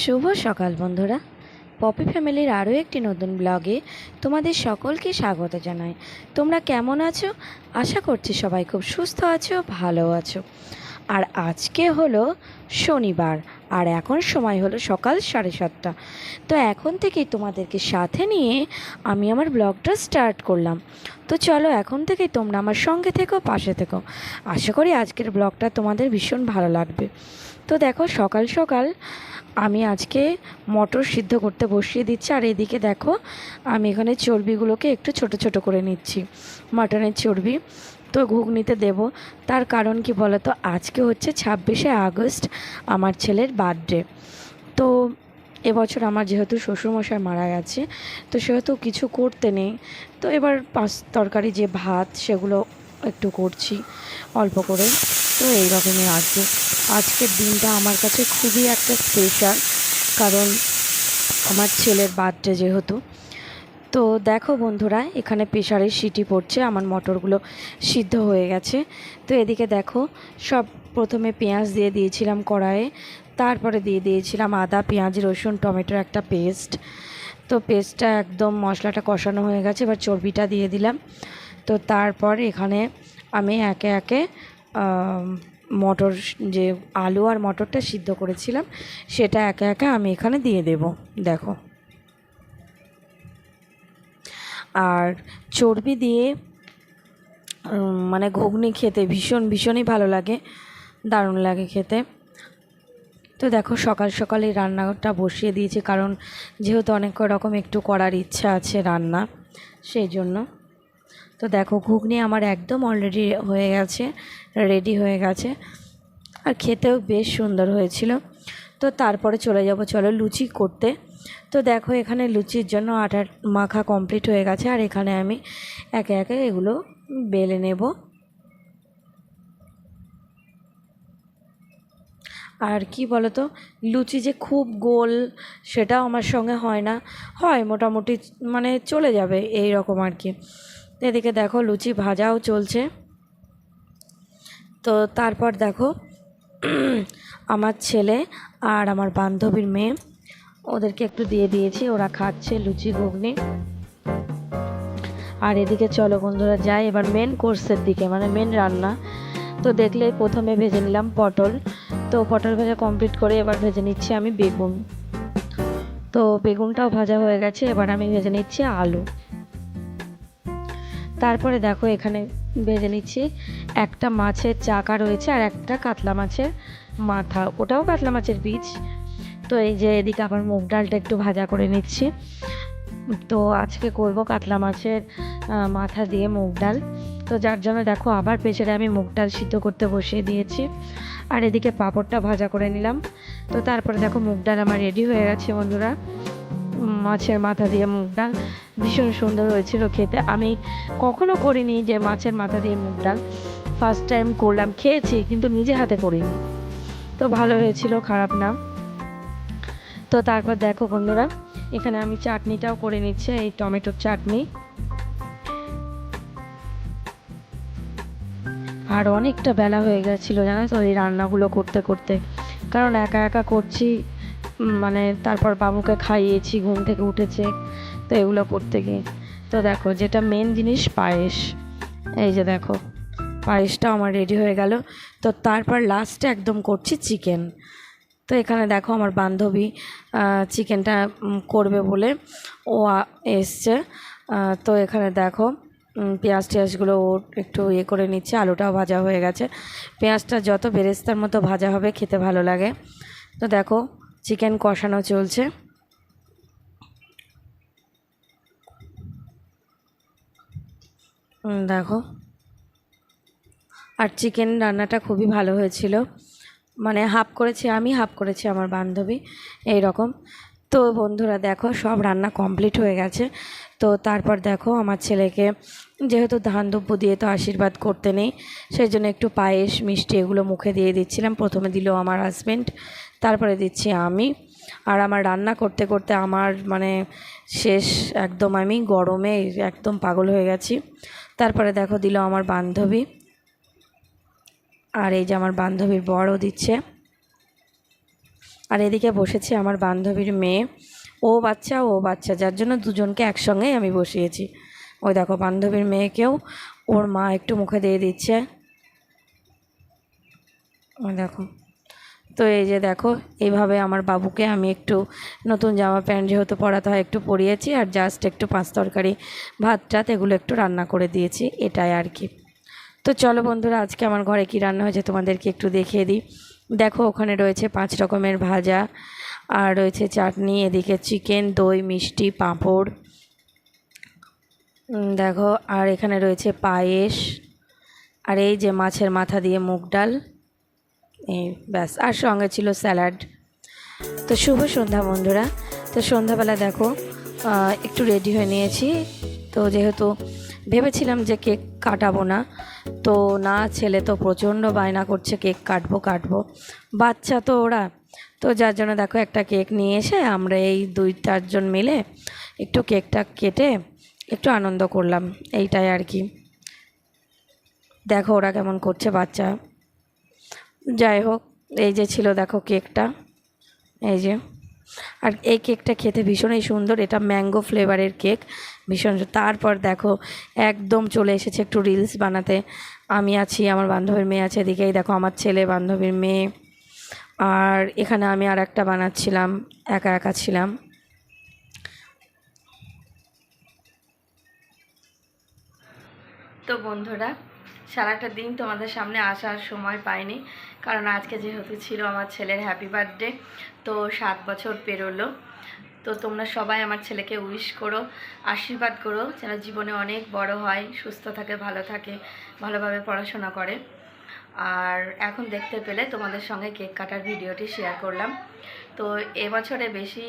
শুভ সকাল বন্ধুরা। পপি ফ্যামিলির আরও একটি নতুন ব্লগে তোমাদের সকলকে স্বাগত জানাই। তোমরা কেমন আছো? আশা করছি সবাই খুব সুস্থ আছো, ভালো আছো। আর আজকে হলো শনিবার আর এখন সময় হলো সকাল সাড়ে সাতটা। তো এখন থেকেই তোমাদেরকে সাথে নিয়ে আমি আমার ব্লগটা স্টার্ট করলাম। তো চলো এখন থেকেই তোমরা আমার সঙ্গে থেকো, পাশে থেকো। আশা করি আজকের ব্লগটা তোমাদের ভীষণ ভালো লাগবে। তো দেখো সকাল সকাল আমি আজকে মটর সিদ্ধ করতে বসিয়ে দিচ্ছি, আর এদিকে দেখো আমি এখানে চর্বিগুলোকে একটু ছোট ছোট করে নিচ্ছি। মাটনের চর্বি। তো ঘুগনিতে দেব। তার কারণ কি বলতো? আজকে হচ্ছে ছাব্বিশে আগস্ট আমার ছেলের বার্থডে। তো এবছর আমার যেহেতু শ্বশুরমশাই মারা গেছে, তো সেহেতু কিছু করতে নেই। তো এবার পাঁচ তরকারি যে ভাত সেগুলো একটু করছি, অল্প করে। তো এই রকমই আর কি। আজকের দিনটা আমার কাছে খুবই একটা স্পেশাল কারণ আমার ছেলের বার্থডে যেহেতু। তো দেখো বন্ধুরা, এখানে প্রেশারে সিটি পড়ছে, আমার মটরগুলো সিদ্ধ হয়ে গেছে। তো এদিকে দেখো, সব প্রথমে পেঁয়াজ দিয়ে দিয়েছিলাম কড়াইয়ে, তারপরে দিয়ে দিয়েছিলাম আদা, পেঁয়াজ, রসুন, টমেটোর একটা পেস্ট। তো পেস্টটা একদম মশলাটা কষানো হয়ে গেছে, এবার চর্বিটা দিয়ে দিলাম। তো তারপর এখানে আমি একে একে মটর যে আলু আর মটরটা সিদ্ধ করেছিলাম, সেটা একে একে আমি এখানে দিয়ে দেব। দেখো। আর চর্বি দিয়ে মানে ঘুগনি খেতে ভীষণ, ভীষণই ভালো লাগে, দারুণ লাগে খেতে। তো দেখো সকাল সকালে রান্নাটা বসিয়ে দিয়েছি, কারণ যেহেতু অনেক রকম একটু করার ইচ্ছা আছে রান্না, সেই জন্য। তো দেখো ঘুগনি আমার একদম অলরেডি হয়ে গেছে রেডি হয়ে গেছে, আর খেতেও বেশ সুন্দর হয়েছিল। তো তারপরে চলে যাব, চলো লুচি করতে। তো দেখো এখানে লুচির জন্য আটার মাখা কমপ্লিট হয়ে গেছে, আর এখানে আমি একে একে এগুলো বেলে নেব। আর কি বলতো, লুচি যে খুব গোল সেটাও আমার সঙ্গে হয় না। হয় মোটামুটি মানে চলে যাবে এই রকম আর কি। এদিকে দেখো লুচি ভাজাও চলছে। তো তারপর দেখো, আমার ছেলে আর আমার বান্ধবীর মেয়ে, ওদেরকে একটু দিয়ে দিয়েছি, ওরা খাচ্ছে লুচি, ঘুগনি। আর এদিকে চলো বন্ধুরা, যাই এবার মেন কোর্সের দিকে মানে মেন রান্না। তো দেখলে প্রথমে ভেজে নিলাম পটল। তো পটল ভাজা কমপ্লিট করে এবার ভেজে নিচ্ছি আমি বেগুন। তো বেগুনটাও ভাজা হয়ে গেছে, এবার আমি ভেজে নিচ্ছি আলু। তারপরে দেখো এখানে ভেজে নিচ্ছি একটা মাছের চাকা রয়েছে আর একটা কাতলা মাছের মাথা, ওটাও কাতলা মাছের বীজ। তো এই যে এদিকে আবার মুগ ডালটা একটু ভাজা করে নিচ্ছি। তো আজকে করব কাতলা মাছের মাথা দিয়ে মুগ ডাল। তো যার জন্য দেখো আবার প্রেসারে আমি মুগ ডাল সিদ্ধ করতে বসিয়ে দিয়েছি। আর এদিকে পাঁপড়টা ভাজা করে নিলাম। তো তারপরে দেখো মুগ ডাল আমার রেডি হয়ে গেছে বন্ধুরা। মাছের মাথা দিয়ে মুগ ডাল ভীষণ সুন্দর হয়েছিল খেতে। আমি কখনো করিনি যে মাছের মাথা দিয়ে মুগ ডাল। ফার্স্ট টাইম করলাম, খেয়েছি, কিন্তু নিজে হাতে করিনি। তো ভালো হয়েছিল, খারাপ না। তো তারপর দেখো বন্ধুরা, এখানে আমি চাটনিটাও করে নিচ্ছি, এই টমেটোর চাটনি। আর অনেকটা বেলা হয়ে গেছিল, জানো তো, এই রান্নাগুলো করতে করতে। কারণ একা একা করছি মানে তারপর বাবুকে খাইয়েছি, ঘুম থেকে উঠেছে, তো এগুলো করতে গিয়ে। তো দেখো, যেটা মেন জিনিস, পায়েস। এই যে দেখো। পায়েসটা আমার রেডি হয়ে গেল। তো তারপর লাস্টে একদম করছি চিকেন তো এখানে দেখো আমার বান্ধবী চিকেনটা করবে বলে ও এসছে। তো এখানে দেখো পেঁয়াজ টেয়াজগুলো ও একটু ইয়ে করে নিচ্ছে, আলুটাও ভাজা হয়ে গেছে। পেঁয়াজটা যত বেরেস্তার মতো ভাজা হবে, খেতে ভালো লাগে। তো দেখো চিকেন কষানো চলছে। দেখো আর চিকেন রান্নাটা খুবই ভালো হয়েছিল। মানে হাফ করেছি আমি হাফ করেছি আমার বান্ধবী এই রকম তো বন্ধুরা দেখো, সব রান্না কমপ্লিট হয়ে গেছে। তো তারপর দেখো, আমার ছেলেকে যেহেতু ধান দুব্য দিয়ে তো আশীর্বাদ করতে নেই, সেই জন্য একটু পায়েস, মিষ্টি এগুলো মুখে দিয়ে দিচ্ছিলাম। প্রথমে দিল আমার হাজব্যান্ড তারপরে দিচ্ছি আমি। আর আমার রান্না করতে করতে আমার মানে শেষ একদম আমি গরমে একদম পাগল হয়ে গেছি। তারপরে দেখো দিল আমার বান্ধবী। আর এই যে আমার বান্ধবীর বড়ও দিচ্ছে। আর এদিকে বসেছে আমার বান্ধবীর মেয়ে। ও বাচ্চা ও বাচ্চা, যার জন্য দুজনকে একসঙ্গেই আমি বসিয়েছি। ওই দেখো, বান্ধবীর মেয়েকেও ওর মা একটু মুখে দিয়ে দিচ্ছে। দেখো। তো এই যে দেখো, এইভাবে আমার বাবুকে আমি একটু নতুন জামা প্যান্ট যেহেতু পরাতে হয় একটু পরিয়েছি, আর জাস্ট একটু পাঁচ তরকারি, ভাত টাত এগুলো একটু রান্না করে দিয়েছি, এটাই আর কি। তো চলো বন্ধুরা, আজকে আমার ঘরে কি রান্না হয়েছে তোমাদেরকে একটু দেখিয়ে দিই। দেখো, ওখানে রয়েছে পাঁচ রকমের ভাজা, আর রয়েছে চাটনি, এদিকে চিকেন, দই, মিষ্টি, পাঁপড়। দেখো, আর এখানে রয়েছে পায়েস, আর এই যে মাছের মাথা দিয়ে মুগ ডাল, এই ব্যাস, আর সঙ্গে ছিল স্যালাড। তো শুভ সন্ধ্যা বন্ধুরা, তো সন্ধ্যাবেলা দেখো একটু রেডি হয়ে নিয়েছি। তো যেহেতু ভেবেছিলাম যে কেক কাটাবো না। তো না, ছেলে তো প্রচণ্ড বায়না করছে, কেক কাটবো কাটবো। বাচ্চা তো ওরা। তো যার জন্য দেখো একটা কেক নিয়ে এসে আমরা এই দুই চারজন মিলে একটু কেকটা কেটে একটু আনন্দ করলাম। এইটাই আর কি। দেখো ওরা কেমন করছে বাচ্চা। যাই হোক, এই যে ছিল দেখো কেকটা। এই যে। আর এই কেকটা খেতে ভীষণই সুন্দর। এটা ম্যাঙ্গো ফ্লেভারের কেক, ভীষণ তারপর দেখো, একদম চলে এসেছে একটু রিলস বানাতে। আমি আছি, আমার বান্ধবীর মেয়ে আছে এদিকেই। দেখো, আমার ছেলে, বান্ধবীর মেয়ে। আর এখানে আমি আর একটা বানাচ্ছিলাম, একা একা ছিলাম। তো বন্ধুরা, সারাটা দিন তোমাদের সামনে আসার সময় পাইনি। কারণ আজকে যেহেতু ছিল আমার ছেলের হ্যাপি বার্থডে তো সাত বছর পেরোলো। তো তোমরা সবাই আমার ছেলেকে উইশ করো, আশীর্বাদ করো, যেন জীবনে অনেক বড় হয়, সুস্থ থাকে, ভালো থাকে, ভালোভাবে পড়াশোনা করে। আর এখন দেখতে পেলে তোমাদের সঙ্গে কেক কাটার ভিডিওটি শেয়ার করলাম। তো এবছরে বেশি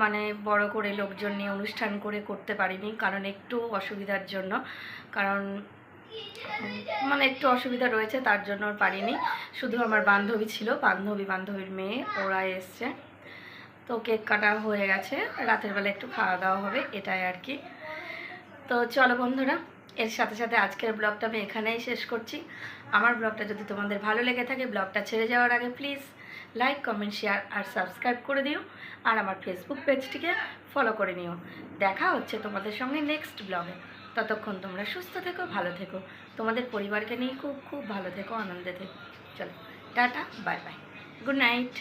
মানে বড় করে লোকজন নিয়ে অনুষ্ঠান করে করতে পারিনি, কারণ একটু অসুবিধার জন্য। কারণ মানে একটু অসুবিধা রয়েছে, তার জন্য আর পারিনি। শুধু আমার বান্ধবী ছিল, বান্ধবী বান্ধবীর মেয়ে, ওরা এসছে। তো কেক কাটা হয়ে গেছে, রাতের বেলা একটু খাওয়া দাওয়া হবে, এটাই আর কি। তো চলো বন্ধুরা, এর সাথে সাথে আজকের ব্লগটা আমি এখানেই শেষ করছি। আমার ব্লগটা যদি তোমাদের ভালো লেগে থাকে, ব্লগটা ছেড়ে যাওয়ার আগে প্লিজ লাইক, কমেন্ট, শেয়ার আর সাবস্ক্রাইব করে দিও। আর আমার ফেসবুক পেজটিকে ফলো করে নিও। দেখা হচ্ছে তোমাদের সঙ্গে নেক্সট ব্লগে ততক্ষণ তোমরা সুস্থ থেকো, ভালো থেকো। তোমাদের পরিবারকে নিয়ে খুব খুব ভালো থেকো, আনন্দে থেকো। চলো, tata, bye by. Good night.